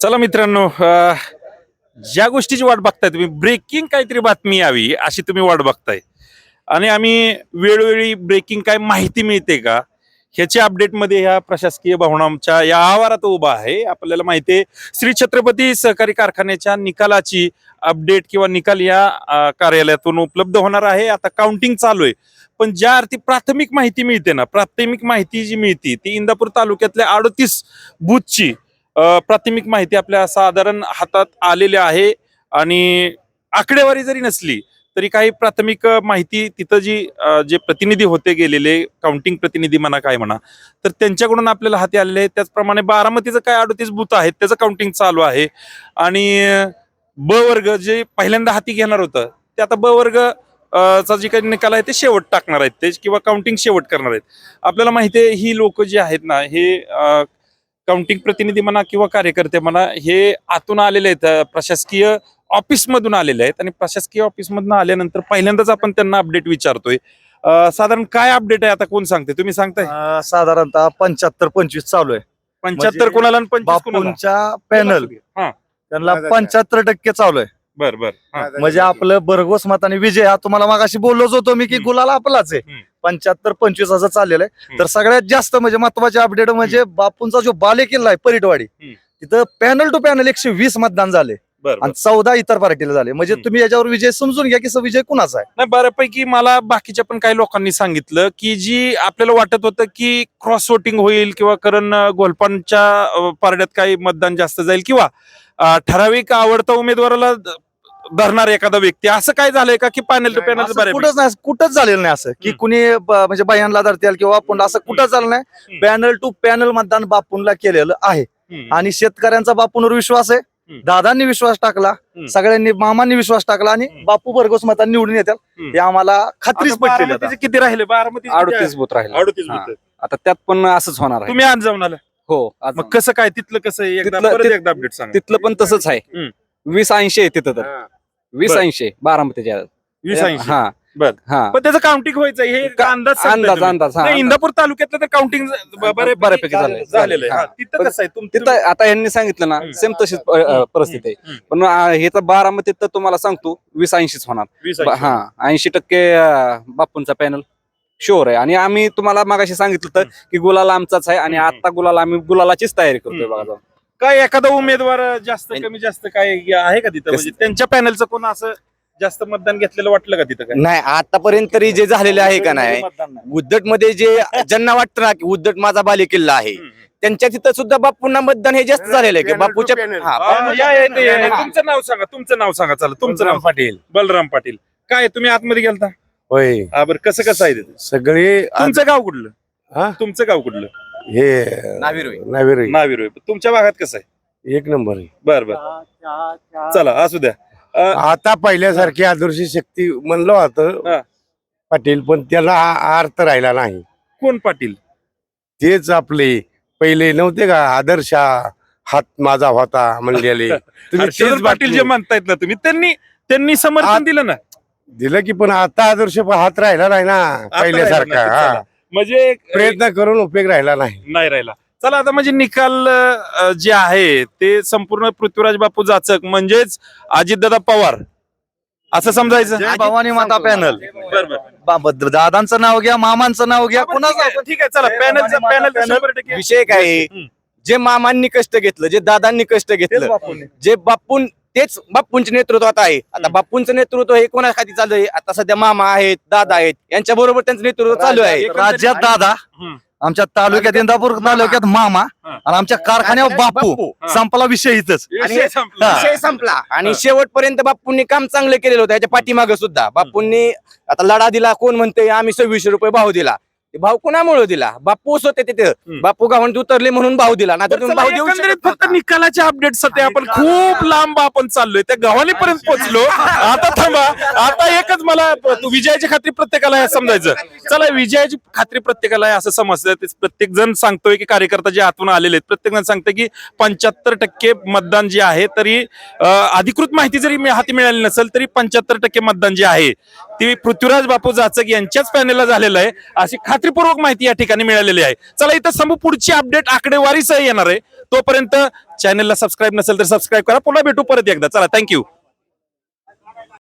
चला मित्रांनो ज्या गोष्टीची वाट बघताय तुम्ही ब्रेकिंग काहीतरी बातमी यावी अशी तुम्ही वाट बघताय. आणि आम्ही वेळोवेळी ब्रेकिंग काय माहिती मिळते का ह्याच्या अपडेटमध्ये ह्या प्रशासकीय भवनाच्या या आवारात उभा आहे. आपल्याला माहिती आहे श्री छत्रपती सहकारी कारखान्याच्या निकालाची अपडेट किंवा निकाल या कार्यालयातून उपलब्ध होणार आहे. आता काउंटिंग चालू आहे. पण ज्या अर्थी प्राथमिक माहिती मिळते ना प्राथमिक माहिती जी मिळते ती इंदापूर तालुक्यातल्या अडतीस बूथची प्राथमिक माहिती आपल्या साधारण हातात आलेली आहे आणि आकडेवारी जरी नसली तरी काही प्राथमिक माहिती तिथं जी जे प्रतिनिधी होते गेलेले काउंटिंग प्रतिनिधी म्हणा काय म्हणा तर त्यांच्याकडून आपल्याला हाती आलेले आहे त्याचप्रमाणे बारामतीचं काय अडतीस बूथ आहेत त्याचं काउंटिंग चालू आहे. आणि ब वर्ग जे पहिल्यांदा हाती घेणार होतं ते आता ब वर्ग चा जे काही निकाल आहे ते शेवट टाकणार आहेत. ते किंवा काउंटिंग शेवट करणार आहेत. आपल्याला माहिती आहे ही लोक जे आहेत ना हे काउंटिंग प्रतिनिधी म्हणा किंवा कार्यकर्ते म्हणा हे आतून आलेले आहेत प्रशासकीय ऑफिसमधून आलेले आहेत. आणि प्रशासकीय ऑफिसमधून आल्यानंतर पहिल्यांदाच आपण त्यांना अपडेट विचारतोय. अ, साधारण काय अपडेट आहे? आता कोण सांगते तुम्ही सांगताय? अं, साधारणतः पंच्याहत्तर पंचवीस चालू आहे. पंच्याहत्तर म्हणजे कोणाला आणि बापूंच्या पॅनल हा. त्यांना पंच्याहत्तर टक्के चालू आहे. बर बर. हा. म्हणजे आपलं भरघोस मताने विजय हा तुम्हाला मागाशी बोललोच होतो मी की. गुलाला आपलाच आहे. पंच्याहत्तर पंचवीस असं चाललेलं आहे. तर सगळ्यात जास्त म्हणजे महत्त्वाचे अपडेट म्हणजे बापूंचा जो बाले किल्ला आहे परिटवाडी. तिथं पॅनल टू पॅनल एकशे वीस मतदान झाले. आणि चौदा इतर पार्टीला झाले म्हणजे. तुम्ही याच्यावर विजय समजून घ्या की विजय कुणाचा आहे नाही बऱ्यापैकी मला बाकीच्या पण काही लोकांनी सांगितलं की जी आपल्याला वाटत होतं की क्रॉस वोटिंग होईल किंवा कारण गोलपांच्या अं, पारड्यात काही मतदान जास्त जाईल किंवा ठराविक आवडता उमेदवाराला धरणार एखादा व्यक्ती असं काय झालंय का की पॅनल टू पॅनल कुठंच नाही कुठंच झालेलं नाही असं की. कुणी म्हणजे बायांना धरतील किंवा आपण असं कुठंच झालं नाही. पॅनल टू पॅनल मतदान बापूंला केलेलं आहे आणि शेतकऱ्यांचा बापूंवर विश्वास आहे. दादांनी विश्वास टाकला. सगळ्यांनी मामांनी विश्वास टाकला आणि. बापू भरघोस मतांनी निवडून येतात. हे आम्हाला खात्रीच पटलेली आता. किती राहिले बारामती अडतीस बूथ राहिले अडतीस. आता त्यात पण असंच होणार तुम्ही आज जाऊन आला हो मग कसं काय तिथलं कसं आहे? एकदा तिथलं- अपडेट सांगा पण तसंच आहे. वीस ऐंशी आहे तिथं तर वीस बरं. ऐंशी बारामतीच्या वीस ऐंशी हा बर. हा पण त्याचं काउंटिंग व्हायचं हे एक का- अंदाज सांगताय अंदाज तुम्ही. अंदाज हा नाही, इंदापूर तालुक्यातलं तर काउंटिंग बऱ्यापैकी झालंय. झालेलं आहे हा. हा, तिथं पण कसं आहे तुम- तिथं आता यांनी सांगितलं ना हम्म. सेम तशीच प- अ, परिस्थिती आहे हम्म. पण हे तर बारामतीत तर तुम्हाला सांगतो वीस ऐंशीच होणार वीस ब- ऐंशी. हा ऐंशी टक्के अ, बापूंचा पॅनल शुअर आहे आणि आम्ही तुम्हाला मागाशी सांगितलं तर की गुलाला आमचाच आहे आणि हम्म. आता गुलाला आम्ही गुलालाचीच तयारी करतोय हम्म. बघा जाऊन. काय एखादा उमेदवार जास्त कमी जास्त काय आहे का तिथं? म्हणजे त्यांच्या पॅनलचं कोण असं जास्त मतदान घेतलेलं वाटलं का तिथं काय? नाही आतापर्यंत तरी जे झालेले आहे का नाही. उद्धटमध्ये जे ज्यांना वाटतं ना की उद्धट माझा बाले किल्ला आहे. त्यांच्या तिथं सुद्धा बापूंना मतदान हे जास्त झालेलं आहे की? बापूच्या हा, या, या, या, या. तुमचं नाव सांगा तुमचं नाव सांगा चला तुमचं नाव. पाटील. बलराम पाटील. काय तुम्ही आतमध्ये गेलता? होय. हा बरं कसं कसं आहे तिथं? सगळे तुमचं गाव कुठलं? हा? तुमचं गाव कुठलं? हे नाविरोई. नाविरोई. नाविरोय तुमच्या भागात कसं आहे? एक नंबर आहे. बर बर. चला असू द्या. अं, आता पहिल्यासारखी आदर्श शक्ती म्हणलं हा. होतं पाटील पण त्याला आ- अर्थ राहिला नाही. कोण पाटील? तेच आपले पहिले नव्हते का? आदर्श हात माझा होता म्हणलेले. तुम्ही हर्षवर्धन तेच पाटील जे बातमी- म्हणतायत ना तुम्ही. त्यांनी त्यांनी समर्थन आत- दिलं ना. दिलं की पण आता आदर्श हात राहिला नाही ना आता पहिल्यासारखा. राहिला हा. चला. म्हणजे प्रयत्न करून उपयोग राहिला नाही नाही राहिला चला आता म्हणजे निकाल अं, जे आहे ते संपूर्ण पृथ्वीराज बापू जाचक म्हणजेच अजितदादा पवार असं समजायचं जय भवानी माता पॅनल बरं, बरं. बाबा, दादांचं नाव घ्या मामांचं नाव घ्या आपण कुणाचं ठीक आहे, ठीक आहे चला पॅनल पॅनल पॅनल. शंभर टक्के विषय काय आहे? हम्म. जे मामांनी कष्ट घेतलं जे दादांनी कष्ट घेतलं. जे बापून तेच बापूंच्या नेतृत्वात आहे. आता बापूंचं नेतृत्व हे कोणा खाली चालू आहे? आता सध्या मामा आहेत दादा आहेत. यांच्या बरोबर त्यांचं नेतृत्व चालू आहे. राज्यात दादा हम्म. आमच्या तालुक्यात इंदापूर तालुक्यात मामा हा. आणि आमच्या कारखान्यावर बापू. संपला विषय इथंच. विषय संपला. हा. आणि शेवटपर्यंत बापूंनी काम चांगलं केलेलं होतं. याच्या पाठीमागे सुद्धा. बापूंनी आता लढा दिला कोण म्हणते आम्ही सव्वीसशे रुपये भाव दिला. भाव कोणामुळे दिला? बापूच होते तिथे. बापू गावात उतरले म्हणून भाव दिला नाही तर भाव देऊ एकंदरीत फक्त. निकालाच्या अपडेटसाठी आपण खूप लांब आपण चाललोय. त्या गव्हाणीपर्यंत पोहोचलो. आता थांबा. आता एकच मला तू विजयाची खात्री प्रत्येकाला समजायचं. चला विजयाची खात्री प्रत्येकाला असं समजतं ते प्रत्येक जण सांगतोय की कार्यकर्ता जे आतून आलेले आहेत प्रत्येक जण सांगतोय की पंच्याहत्तर टक्के मतदान जे आहे तरी अं, अधिकृत माहिती जरी मी हाती मिळाली नसेल तरी पंच्याहत्तर टक्के मतदान जे आहे ती पृथ्वीराज बापू जाचक यांच्याच पॅनेलला झालेलं आहे. अशी खात्रीपूर्वक माहिती या ठिकाणी मिळालेली आहे. चला इथं समोर पुढची अपडेट आकडेवारीसह येणार आहे. तोपर्यंत चॅनलला सबस्क्राईब नसेल तर सबस्क्राईब करा. पुन्हा भेटू परत एकदा. चला थँक्यू